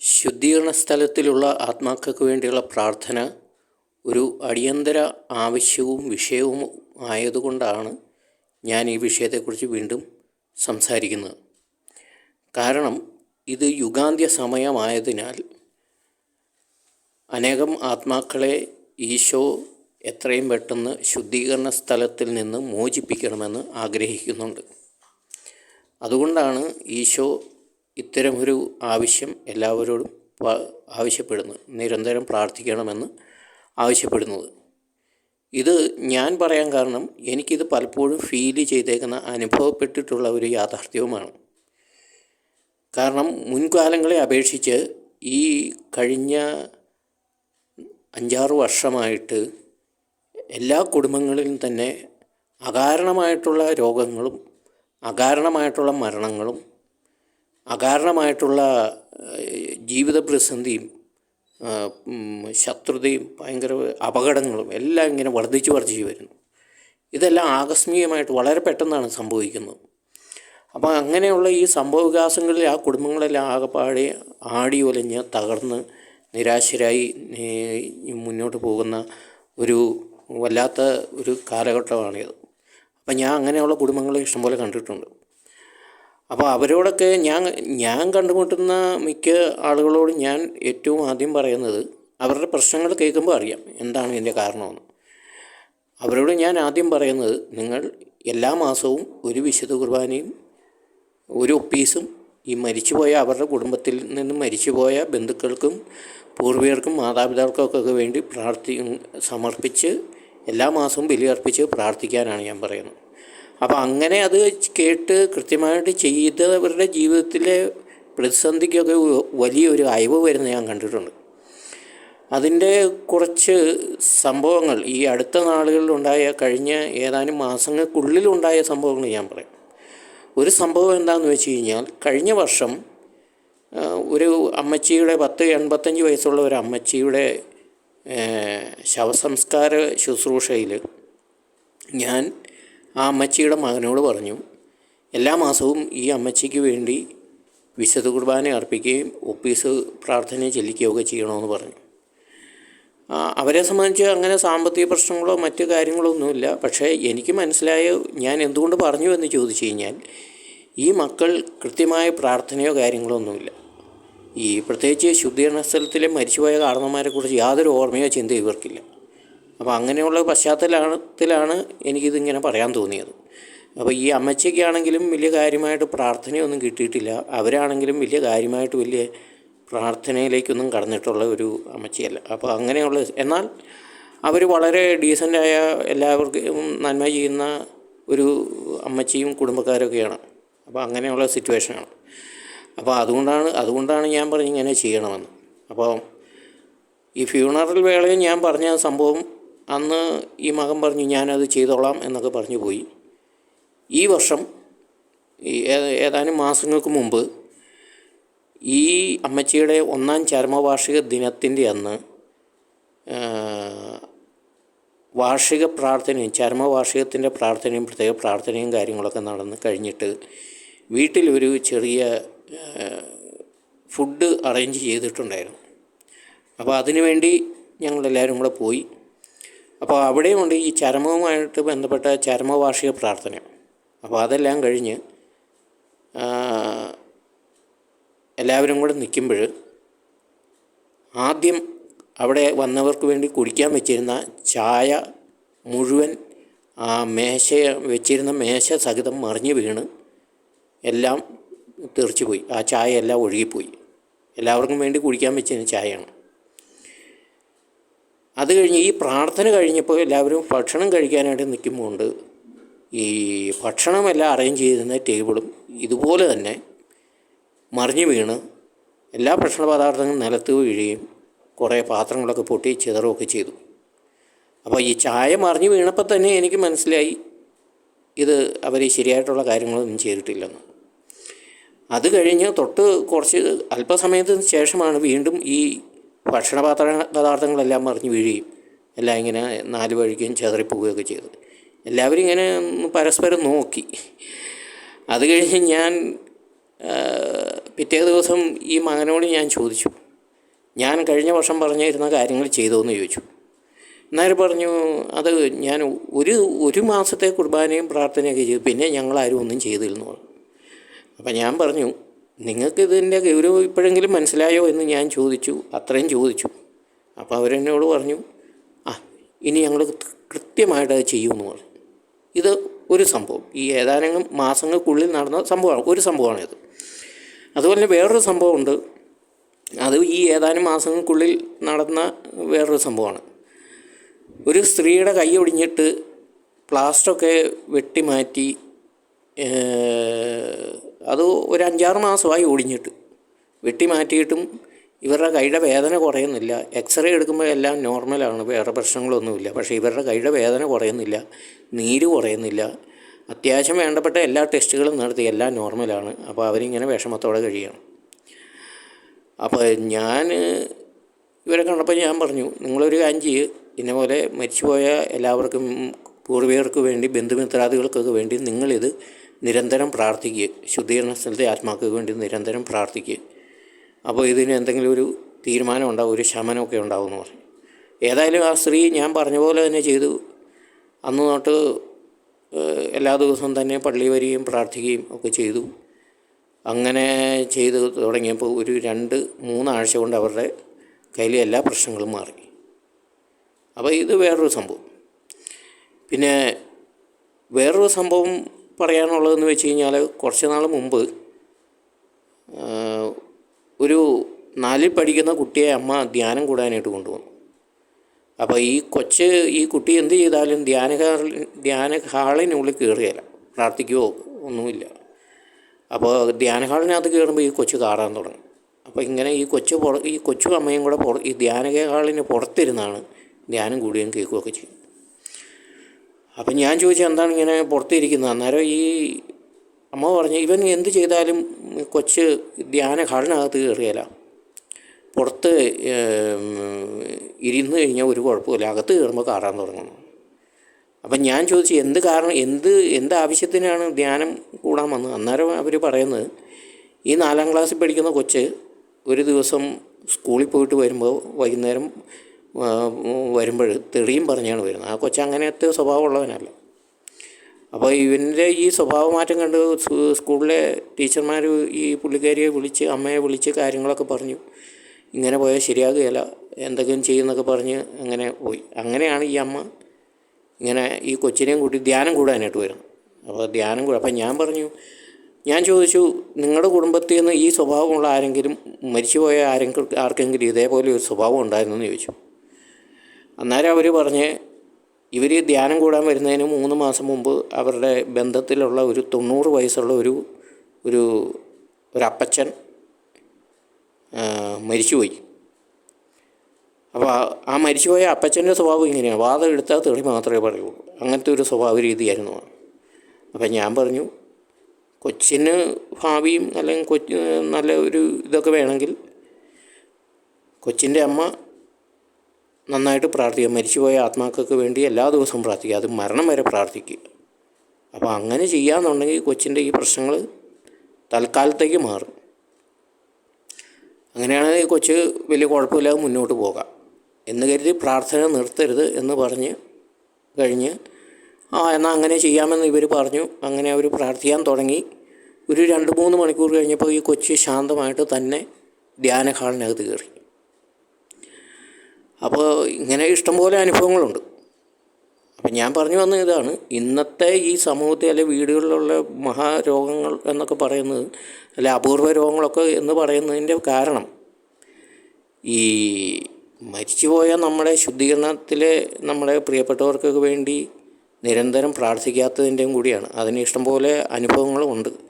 ശുദ്ധീകരണ സ്ഥലത്തിലുള്ള ആത്മാക്കൾക്ക് വേണ്ടിയുള്ള പ്രാർത്ഥന ഒരു അടിയന്തര ആവശ്യവും വിഷയവും ആയതുകൊണ്ടാണ് ഞാൻ ഈ വിഷയത്തെക്കുറിച്ച് വീണ്ടും സംസാരിക്കുന്നത്. കാരണം ഇത് യുഗാന്ത്യ സമയമായതിനാൽ അനേകം ആത്മാക്കളെ ഈശോ എത്രയും പെട്ടെന്ന് ശുദ്ധീകരണ സ്ഥലത്തിൽ നിന്ന് മോചിപ്പിക്കണമെന്ന് ആഗ്രഹിക്കുന്നുണ്ട്. അതുകൊണ്ടാണ് ഈശോ ഇത്തരമൊരു ആവശ്യം എല്ലാവരോടും ആവശ്യപ്പെടുന്നു. നിരന്തരം പ്രാർത്ഥിക്കണമെന്ന് ആവശ്യപ്പെടുന്നത്. ഇത് ഞാൻ പറയാൻ കാരണം എനിക്കിത് പലപ്പോഴും ഫീൽ ചെയ്തേക്കുന്ന അനുഭവപ്പെട്ടിട്ടുള്ള ഒരു യാഥാർത്ഥ്യവുമാണ്. കാരണം മുൻകാലങ്ങളെ അപേക്ഷിച്ച് ഈ കഴിഞ്ഞ അഞ്ചാറ് വർഷമായിട്ട് എല്ലാ കുടുംബങ്ങളിലും തന്നെ അകാരണമായിട്ടുള്ള രോഗങ്ങളും അകാരണമായിട്ടുള്ള മരണങ്ങളും അകാരണമായിട്ടുള്ള ജീവിത പ്രതിസന്ധിയും ശത്രുതയും ഭയങ്കര അപകടങ്ങളും എല്ലാം ഇങ്ങനെ വർദ്ധിച്ചു വർദ്ധിച്ചു വരുന്നു. ഇതെല്ലാം ആകസ്മികമായിട്ട് വളരെ പെട്ടെന്നാണ് സംഭവിക്കുന്നത്. അപ്പോൾ അങ്ങനെയുള്ള ഈ സംഭവവികാസങ്ങളിൽ ആ കുടുംബങ്ങളെല്ലാം ആകെപ്പാടെ ആടി ഒലഞ്ഞ് തകർന്ന് നിരാശരായി മുന്നോട്ട് പോകുന്ന ഒരു വല്ലാത്ത ഒരു കാലഘട്ടമാണിത്. അപ്പം ഞാൻ അങ്ങനെയുള്ള കുടുംബങ്ങളെ ഇഷ്ടംപോലെ കണ്ടിട്ടുണ്ട്. അപ്പോൾ അവരോടൊക്കെ ഞാൻ ഞാൻ കണ്ടുമുട്ടുന്ന മിക്ക ആളുകളോടും ഞാൻ ഏറ്റവും ആദ്യം പറയുന്നത് അവരുടെ പ്രശ്നങ്ങൾ കേൾക്കുമ്പോൾ അറിയാം എന്താണ് ഇതിന്റെ കാരണമെന്ന്. അവരോട് ഞാൻ ആദ്യം പറയുന്നത് നിങ്ങൾ എല്ലാ മാസവും ഒരു വിശുദ്ധ കുർബാനയും ഒരു ഒപ്പീസും ഈ മരിച്ചുപോയ അവരുടെ കുടുംബത്തിൽ നിന്നും മരിച്ചുപോയ ബന്ധുക്കൾക്കും പൂർവികർക്കും മാതാപിതാക്കൾക്കൊക്കെ വേണ്ടി പ്രാർത്ഥി സമർപ്പിച്ച് എല്ലാ മാസവും ബലിയർപ്പിച്ച് പ്രാർത്ഥിക്കാനാണ് ഞാൻ പറയുന്നത്. അപ്പോൾ അങ്ങനെ അത് കേട്ട് കൃത്യമായിട്ട് ചെയ്തവരുടെ ജീവിതത്തിലെ പ്രതിസന്ധിക്കൊക്കെ വലിയൊരു അയവ് വരുന്ന ഞാൻ കണ്ടിട്ടുണ്ട്. അതിന്റെ കുറച്ച് സംഭവങ്ങൾ ഈ അടുത്ത നാളുകളിലുണ്ടായ കഴിഞ്ഞ ഏതാനും മാസങ്ങൾക്കുള്ളിലുണ്ടായ സംഭവങ്ങൾ ഞാൻ പറയാം. ഒരു സംഭവം എന്താണെന്ന് വെച്ച് കഴിഞ്ഞാൽ കഴിഞ്ഞ വർഷം ഒരു അമ്മച്ചിയുടെ പത്ത് എൺപത്തഞ്ച് വയസ്സുള്ള ഒരു അമ്മച്ചിയുടെ ശവസംസ്കാര ശുശ്രൂഷയിൽ ഞാൻ ആ അമ്മച്ചിയുടെ മകനോട് പറഞ്ഞു എല്ലാ മാസവും ഈ അമ്മച്ചിക്ക് വേണ്ടി വിശുദ്ധ കുർബാന അർപ്പിക്കുകയും ഒപ്പീസ് പ്രാർത്ഥന ചെല്ലിക്കുകയൊക്കെ ചെയ്യണമെന്ന് പറഞ്ഞു. അവരെ സംബന്ധിച്ച് അങ്ങനെ സാമ്പത്തിക പ്രശ്നങ്ങളോ മറ്റു കാര്യങ്ങളോ ഒന്നുമില്ല. പക്ഷേ എനിക്ക് മനസ്സിലായ ഞാൻ എന്തുകൊണ്ട് പറഞ്ഞു എന്ന് ചോദിച്ചു കഴിഞ്ഞാൽ ഈ മക്കൾ കൃത്യമായ പ്രാർത്ഥനയോ കാര്യങ്ങളോ ഒന്നുമില്ല. ഈ പ്രത്യേകിച്ച് ശുദ്ധീകരണ സ്ഥലത്തിലെ മരിച്ചുപോയ കാരണന്മാരെക്കുറിച്ച് യാതൊരു ഓർമ്മയോ ചിന്തയോ ഇവർക്കില്ല. അപ്പോൾ അങ്ങനെയുള്ള പശ്ചാത്തലത്തിലാണ് എനിക്കിതിങ്ങനെ പറയാൻ തോന്നിയത്. അപ്പോൾ ഈ അമ്മച്ചയ്ക്കാണെങ്കിലും വലിയ കാര്യമായിട്ട് പ്രാർത്ഥനയൊന്നും കിട്ടിയിട്ടില്ല. അവരാണെങ്കിലും വലിയ കാര്യമായിട്ട് വലിയ പ്രാർത്ഥനയിലേക്കൊന്നും കടന്നിട്ടുള്ള ഒരു അമ്മച്ചിയല്ല. അപ്പോൾ അങ്ങനെയുള്ള എന്നാൽ അവർ വളരെ ഡീസന്റായ എല്ലാവർക്കും നന്മ ചെയ്യുന്ന ഒരു അമ്മച്ചിയും കുടുംബക്കാരൊക്കെയാണ്. അപ്പോൾ അങ്ങനെയുള്ള സിറ്റുവേഷനാണ് അപ്പോൾ അതുകൊണ്ടാണ് അതുകൊണ്ടാണ് ഞാൻ പറഞ്ഞ് ഇങ്ങനെ ചെയ്യണമെന്ന്. അപ്പോൾ ഈ ഫ്യൂണറൽ വേളയിൽ ഞാൻ പറഞ്ഞ സംഭവം അന്ന് ഈ മകൻ പറഞ്ഞു ഞാനത് ചെയ്തോളാം എന്നൊക്കെ പറഞ്ഞു പോയി. ഈ വർഷം ഈ ഏതാനും മാസങ്ങൾക്ക് മുമ്പ് ഈ അമ്മച്ചിയുടെ ഒന്നാം ചരമവാർഷിക ദിനത്തിന്റെ അന്ന് വാർഷിക പ്രാർത്ഥനയും ചരമവാർഷികത്തിന്റെ പ്രാർത്ഥനയും പ്രത്യേക പ്രാർത്ഥനയും കാര്യങ്ങളൊക്കെ നടന്ന് കഴിഞ്ഞിട്ട് വീട്ടിലൊരു ചെറിയ ഫുഡ് അറേഞ്ച് ചെയ്തിട്ടുണ്ടായിരുന്നു. അപ്പോൾ അതിനുവേണ്ടി ഞങ്ങളെല്ലാവരും കൂടെ പോയി. അപ്പോൾ അവിടെയുമുണ്ട് ഈ ചരമവുമായിട്ട് ബന്ധപ്പെട്ട ചരമവാർഷിക പ്രാർത്ഥന. അപ്പോൾ അതെല്ലാം കഴിഞ്ഞ് എല്ലാവരും കൂടെ നിൽക്കുമ്പോൾ ആദ്യം അവിടെ വന്നവർക്ക് വേണ്ടി കുടിക്കാൻ വെച്ചിരുന്ന ചായ മുഴുവൻ ആ മേശ വെച്ചിരുന്ന മേശ സഹിതം മറിഞ്ഞ് വീണ് എല്ലാം തെറിച്ചു പോയി ആ ചായ എല്ലാം ഒഴുകിപ്പോയി. എല്ലാവർക്കും വേണ്ടി കുടിക്കാൻ വെച്ചിരുന്ന ചായയാണ്. അത് കഴിഞ്ഞ് ഈ പ്രാർത്ഥന കഴിഞ്ഞപ്പോൾ എല്ലാവരും ഭക്ഷണം കഴിക്കാനായിട്ട് നിൽക്കുമ്പോൾ ഈ ഭക്ഷണമെല്ലാം അറേഞ്ച് ചെയ്തിരുന്ന ടേബിളും ഇതുപോലെ തന്നെ മറിഞ്ഞു വീണ് എല്ലാ ഭക്ഷണ പദാർത്ഥങ്ങളും നിലത്ത് വീഴുകയും കുറേ പാത്രങ്ങളൊക്കെ പൊട്ടി ചിതറുകയൊക്കെ ചെയ്തു. അപ്പോൾ ഈ ചായ മറിഞ്ഞു വീണപ്പോൾ തന്നെ എനിക്ക് മനസ്സിലായി ഇത് അവർ ശരിയായിട്ടുള്ള കാര്യങ്ങളൊന്നും ചെയ്തിട്ടില്ലെന്ന്. അത് കഴിഞ്ഞ് തൊട്ട് കുറച്ച് അല്പസമയത്തിന് ശേഷമാണ് വീണ്ടും ഈ ഭക്ഷണപാത്ര പദാർത്ഥങ്ങളെല്ലാം മറിഞ്ഞ് വീഴുകയും എല്ലാം ഇങ്ങനെ നാല് വഴിക്കും ചെതറിപ്പോവുകയൊക്കെ ചെയ്തു. എല്ലാവരും ഇങ്ങനെ പരസ്പരം നോക്കി. അത് കഴിഞ്ഞ് ഞാൻ പിറ്റേ ദിവസം ഈ മകനോട് ഞാൻ ചോദിച്ചു. ഞാൻ കഴിഞ്ഞ വർഷം പറഞ്ഞിരുന്ന കാര്യങ്ങൾ ചെയ്തോന്ന് ചോദിച്ചു. അന്നേരം പറഞ്ഞു അത് ഞാൻ ഒരു ഒരു മാസത്തെ കുർബാനയും പ്രാർത്ഥനയൊക്കെ ചെയ്തു. പിന്നെ ഞങ്ങളാരും ഒന്നും ചെയ്തില്ലെന്ന് പറഞ്ഞു. അപ്പം ഞാൻ പറഞ്ഞു നിങ്ങൾക്ക് ഇതിന്റെ ഗൗരവം ഇപ്പോഴെങ്കിലും മനസ്സിലായോ എന്ന് ഞാൻ ചോദിച്ചു. അത്രയും ചോദിച്ചു. അപ്പോൾ അവരെന്നോട് പറഞ്ഞു ആ ഇനി ഞങ്ങൾ കൃത്യമായിട്ട് അത് ചെയ്യുമെന്ന് പറഞ്ഞു. ഇത് ഒരു സംഭവം. ഈ ഏതാനും മാസങ്ങൾക്കുള്ളിൽ നടന്ന സംഭവമാണ്. ഒരു സംഭവമാണിത് അതുപോലെ വേറൊരു സംഭവമുണ്ട്. അത് ഈ ഏതാനും മാസങ്ങൾക്കുള്ളിൽ നടന്ന വേറൊരു സംഭവമാണ്. ഒരു സ്ത്രീയുടെ കൈ ഒടിഞ്ഞിട്ട് പ്ലാസ്റ്ററൊക്കെ വെട്ടിമാറ്റി അത് ഒരു അഞ്ചാറ് മാസമായി ഒടിഞ്ഞിട്ട് വെട്ടി മാറ്റിയിട്ടും ഇവരുടെ കൈയുടെ വേദന കുറയുന്നില്ല. എക്സ്റേ എടുക്കുമ്പോൾ എല്ലാം നോർമലാണ് വേറെ പ്രശ്നങ്ങളൊന്നുമില്ല. പക്ഷേ ഇവരുടെ കൈയുടെ വേദന കുറയുന്നില്ല നീര് കുറയുന്നില്ല. അത്യാവശ്യം വേണ്ടപ്പെട്ട എല്ലാ ടെസ്റ്റുകളും നടത്തി എല്ലാം നോർമലാണ് അപ്പോൾ അവരിങ്ങനെ വിഷമത്തോടെ കഴിയണം. അപ്പോൾ ഞാൻ ഇവരെ കണ്ടപ്പോൾ ഞാൻ പറഞ്ഞു നിങ്ങളൊരു കാര്യം ചെയ്യ്. ഇന്ന പോലെ മരിച്ചുപോയ എല്ലാവർക്കും പൂർവികർക്ക് വേണ്ടി ബന്ധുമിത്രാദികൾക്കൊക്കെ വേണ്ടി നിങ്ങളിത് നിരന്തരം പ്രാർത്ഥിക്കുക. ശുദ്ധീകരണ സ്ഥലത്തെ ആത്മാക്കൾക്ക് വേണ്ടി നിരന്തരം പ്രാർത്ഥിക്കുക. അപ്പോൾ ഇതിന് എന്തെങ്കിലും ഒരു തീരുമാനം ഉണ്ടാവും ഒരു ശമനമൊക്കെ ഉണ്ടാവും എന്ന് പറഞ്ഞു ഏതായാലും ആ സ്ത്രീ ഞാൻ പറഞ്ഞ പോലെ തന്നെ ചെയ്തു. അന്ന് തൊട്ട് എല്ലാ ദിവസവും തന്നെ പള്ളി വരികയും പ്രാർത്ഥിക്കുകയും ഒക്കെ ചെയ്തു. അങ്ങനെ ചെയ്ത് തുടങ്ങിയപ്പോൾ ഒരു രണ്ട് മൂന്നാഴ്ച കൊണ്ട് അവരുടെ കയ്യിലെ എല്ലാ പ്രശ്നങ്ങളും മാറി. അപ്പോൾ ഇത് വേറൊരു സംഭവം. പിന്നെ വേറൊരു സംഭവം പറയാനുള്ളതെന്ന് വെച്ച് കഴിഞ്ഞാൽ കുറച്ച് നാൾ മുമ്പ് ഒരു നാലിൽ പഠിക്കുന്ന കുട്ടിയെ അമ്മ ധ്യാനം കൂടാനായിട്ട് കൊണ്ടുവന്നു. അപ്പോൾ ഈ കൊച്ച് ഈ കുട്ടി എന്ത് ചെയ്താലും ധ്യാന ധ്യാന ഹാളിനുള്ളിൽ കയറുകയില്ല. പ്രാർത്ഥിക്കുകയോ ഒന്നുമില്ല. അപ്പോൾ ധ്യാന ഹാളിനകത്ത് കയറുമ്പോൾ ഈ കൊച്ചു കാറാൻ തുടങ്ങും. അപ്പോൾ ഇങ്ങനെ ഈ കൊച്ചു ഈ കൊച്ചു അമ്മയും കൂടെ ഈ ധ്യാന ഹാളിന് പുറത്തിരുന്നാണ് ധ്യാനം കൂടുകയും കേൾക്കുകയൊക്കെ ചെയ്യും അപ്പം ഞാൻ ചോദിച്ചു എന്താണ് ഇങ്ങനെ പുറത്തിരിക്കുന്നത്? അന്നേരം ഈ അമ്മ പറഞ്ഞു ഇവൻ എന്ത് ചെയ്താലും കൊച്ച് ധ്യാന ഹാളിനകത്ത് കയറിയല്ല. പുറത്ത് ഇരുന്ന് കഴിഞ്ഞാൽ ഒരു കുഴപ്പമില്ല. അകത്ത് കയറുമ്പോൾ കാറാൻ തുടങ്ങുന്നു. അപ്പം ഞാൻ ചോദിച്ചു എന്ത് കാരണം എന്ത് എന്ത് ആവശ്യത്തിനാണ് ധ്യാനം കൂടാൻ വന്നത്? അന്നേരം അവർ പറയുന്നത് ഈ നാലാം ക്ലാസ്സിൽ പഠിക്കുന്ന കൊച്ച് ഒരു ദിവസം സ്കൂളിൽ പോയിട്ട് വരുമ്പോൾ വൈകുന്നേരം വരുമ്പോൾ തെളിയും പറഞ്ഞാണ് വരുന്നത്. ആ കൊച്ചങ്ങനത്തെ സ്വഭാവമുള്ളവനല്ല. അപ്പോൾ ഇവന്റെ ഈ സ്വഭാവമാറ്റം കണ്ട് സ് സ്കൂളിലെ ടീച്ചർമാർ ഈ പുള്ളിക്കാരിയെ വിളിച്ച് അമ്മയെ വിളിച്ച് കാര്യങ്ങളൊക്കെ പറഞ്ഞു. ഇങ്ങനെ പോയാൽ ശരിയാകുകയില്ല. എന്തെങ്കിലും ചെയ്യുന്നൊക്കെ പറഞ്ഞ് അങ്ങനെ പോയി. അങ്ങനെയാണ് ഈ അമ്മ ഇങ്ങനെ ഈ കൊച്ചിനെയും കൂട്ടി ധ്യാനം കൂടാനായിട്ട് വരുന്നത്. അപ്പോൾ ധ്യാനം കൂടാ. അപ്പം ഞാൻ പറഞ്ഞു ഞാൻ ചോദിച്ചു നിങ്ങളുടെ കുടുംബത്തിൽ നിന്ന് ഈ സ്വഭാവമുള്ള ആരെങ്കിലും മരിച്ചുപോയ ആരെങ്കിലും ആർക്കെങ്കിലും ഇതേപോലെ ഒരു സ്വഭാവം ഉണ്ടായിരുന്നു എന്ന് ചോദിച്ചു. അന്നേരം അവർ പറഞ്ഞ് ഇവർ ധ്യാനം കൂടാൻ വരുന്നതിന് മൂന്ന് മാസം മുമ്പ് അവരുടെ ബന്ധത്തിലുള്ള ഒരു തൊണ്ണൂറ് വയസ്സുള്ള ഒരു ഒരു ഒരു അപ്പച്ചൻ മരിച്ചുപോയി. അപ്പോൾ ആ- ആ മരിച്ചുപോയ അപ്പച്ചന്റെ സ്വഭാവം ഇങ്ങനെയാണ്. വാദം എടുത്താൽ തെളി മാത്രമേ പറയുള്ളൂ. അങ്ങനത്തെ ഒരു സ്വഭാവ രീതിയായിരുന്നു അപ്പം ഞാൻ പറഞ്ഞു കൊച്ചിന് ഭാവിയും അല്ലെങ്കിൽ കൊച്ചി നല്ല ഒരു ഇതൊക്കെ വേണമെങ്കിൽ കൊച്ചിന്റെ അമ്മ നന്നായിട്ട് പ്രാർത്ഥിക്കുക. മരിച്ചുപോയ ആത്മാക്കൾക്ക് വേണ്ടി എല്ലാ ദിവസവും പ്രാർത്ഥിക്കുക. അത് മരണം വരെ പ്രാർത്ഥിക്കുക. അപ്പോൾ അങ്ങനെ ചെയ്യാന്നുണ്ടെങ്കിൽ കൊച്ചിന്റെ ഈ പ്രശ്നങ്ങൾ തൽക്കാലത്തേക്ക് മാറും. അങ്ങനെയാണെങ്കിൽ കൊച്ച് വലിയ കുഴപ്പമില്ലാതെ മുന്നോട്ട് പോകാം. എന്ന് കരുതി പ്രാർത്ഥന നിർത്തരുത് എന്ന് പറഞ്ഞ് കഴിഞ്ഞ് ആ എന്നാൽ അങ്ങനെ ചെയ്യാമെന്ന് ഇവർ പറഞ്ഞു. അങ്ങനെ അവർ പ്രാർത്ഥിക്കാൻ തുടങ്ങി. ഒരു രണ്ട് മൂന്ന് മണിക്കൂർ കഴിഞ്ഞപ്പോൾ ഈ കൊച്ച് ശാന്തമായിട്ട് തന്നെ ധ്യാനഹാളിനകത്ത് കയറി. അപ്പോൾ ഇങ്ങനെ ഇഷ്ടംപോലെ അനുഭവങ്ങളുണ്ട്. അപ്പം ഞാൻ പറഞ്ഞു വന്ന ഇതാണ് ഇന്നത്തെ ഈ സമൂഹത്തിൽ അല്ലെ വീടുകളിലുള്ള മഹാരോഗങ്ങൾ എന്നൊക്കെ പറയുന്നത് അല്ല അപൂർവ രോഗങ്ങളൊക്കെ എന്ന് പറയുന്നതിന്റെ കാരണം ഈ മരിച്ചുപോയ നമ്മുടെ ശുദ്ധീകരണത്തിലെ നമ്മുടെ പ്രിയപ്പെട്ടവർക്കൊക്കെ വേണ്ടി നിരന്തരം പ്രാർത്ഥിക്കാത്തതിന്റെയും കൂടിയാണ്. അതിന് ഇഷ്ടംപോലെ അനുഭവങ്ങളും ഉണ്ട്.